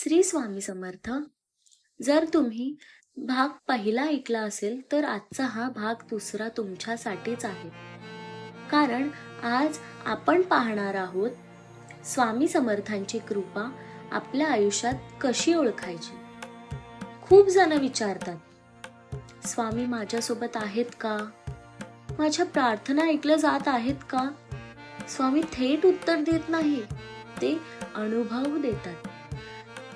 श्री स्वामी समर्थ जर तुम्ही भाग पहिला ऐकला असेल तर आजचा हा भाग दुसरा तुमच्यासाठीच आहे. कारण आज आपण पाहणार आहोत स्वामी समर्थांची कृपा आपल्या आयुष्यात कशी ओळखायची? खूप जण विचारतात स्वामी माझ्यासोबत आहेत का? माझ्या प्रार्थना ऐकल्या जात आहेत का? स्वामी थेट उत्तर देत नाही ते अनुभव देतात.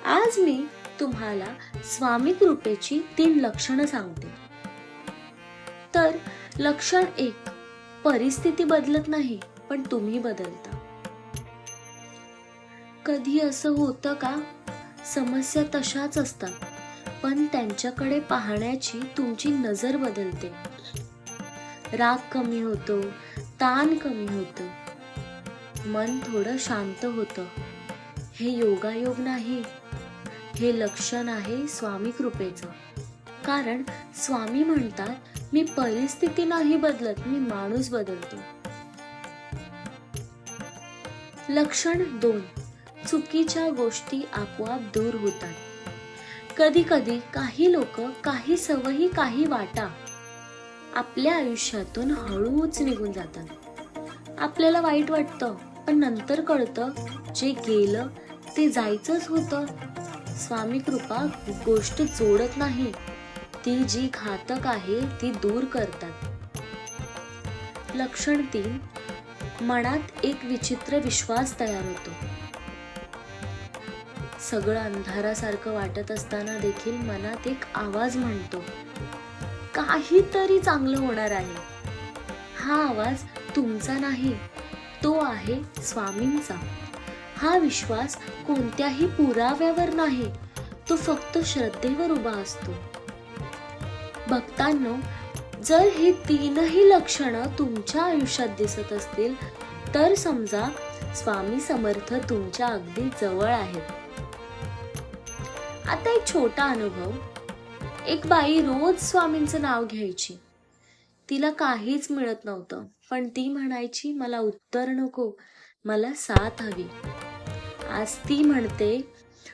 आज मी तुम्हाला स्वामी कृपेची तीन लक्षणं सांगते. तर लक्षण एक परिस्थिती बदलत नाही पण तुम्ही बदलता. कधी असं होतं का? समस्या तशाच असतात पण त्यांच्याकडे पाहण्याची तुमची नजर बदलते. राग कमी होतो ताण कमी होतं. मन थोडं शांत होतं. हे योगायोग नाही. हे लक्षण आहे स्वामी कृपेचं. कारण स्वामी म्हणतात मी परिस्थिती नाही बदलत मी माणूस बदलतो. लक्षण दोन. चुकीच्या गोष्टी आपोआप दूर होतात. कधी कधी काही लोक काही सवयी काही वाटा आपल्या आयुष्यातून हळूच निघून जातात. आपल्याला वाईट वाटतं. पण नंतर कळतं जे गेलं ते जायचंच होतं. स्वामी कृपा गोष्ट जोडत नाही. ती जी घातक आहे ती दूर करतात. लक्षण तीन मनात एक विचित्र विश्वास तयार होतो. सगळं अंधारासारखं वाटत असताना देखील मनात एक आवाज म्हणतो काहीतरी चांगलं होणार आहे. हा आवाज तुमचा नाही. तो आहे स्वामींचा. हा विश्वास कोणत्याही पुराव्यावर नाही तो फक्त श्रद्धेवर उभा असतो. भक्तांनो जर हे तीनही लक्षणं तुमच्या आयुष्यात दिसत असतील तर समजा स्वामी समर्थ तुमच्या अगदी जवळ आहेत. आता एक छोटा अनुभव. एक बाई रोज स्वामींचं नाव घ्यायची. तिला काहीच मिळत नव्हतं. पण ती म्हणायची मला उत्तर नको. मला साथ हवी. आज ती म्हणते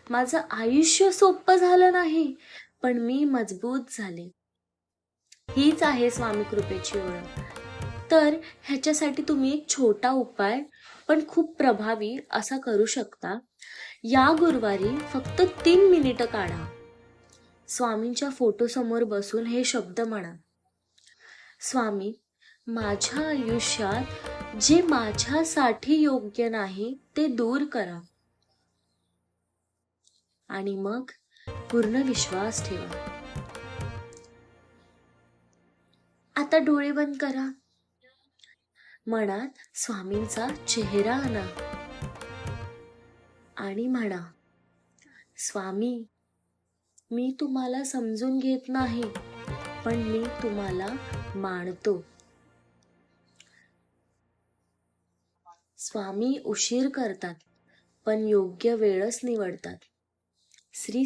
माझं आयुष्य सोपं झालं नाही पण मी मजबूत झाले. हीच आहे स्वामी कृपेची ओळख. तर ह्याच्यासाठी तुम्ही एक छोटा उपाय पण खूप प्रभावी असा करू शकता. या गुरुवारी फक्त तीन मिनिटं काढा. स्वामींच्या फोटोसमोर बसून हे शब्द म्हणा. स्वामी माझ्या आयुष्यात जे माझ्यासाठी योग्य नाही ते दूर करा. आणि मग पूर्ण विश्वास ठेवा. आता डोळे बंद करा. मनात स्वामींचा चेहरा आणा. आणि म्हणा स्वामी मी तुम्हाला समजून घेत नाही. पण मी तुम्हाला मानतो. स्वामी उशीर करतात पण योग्य वेळच निवडतात. श्री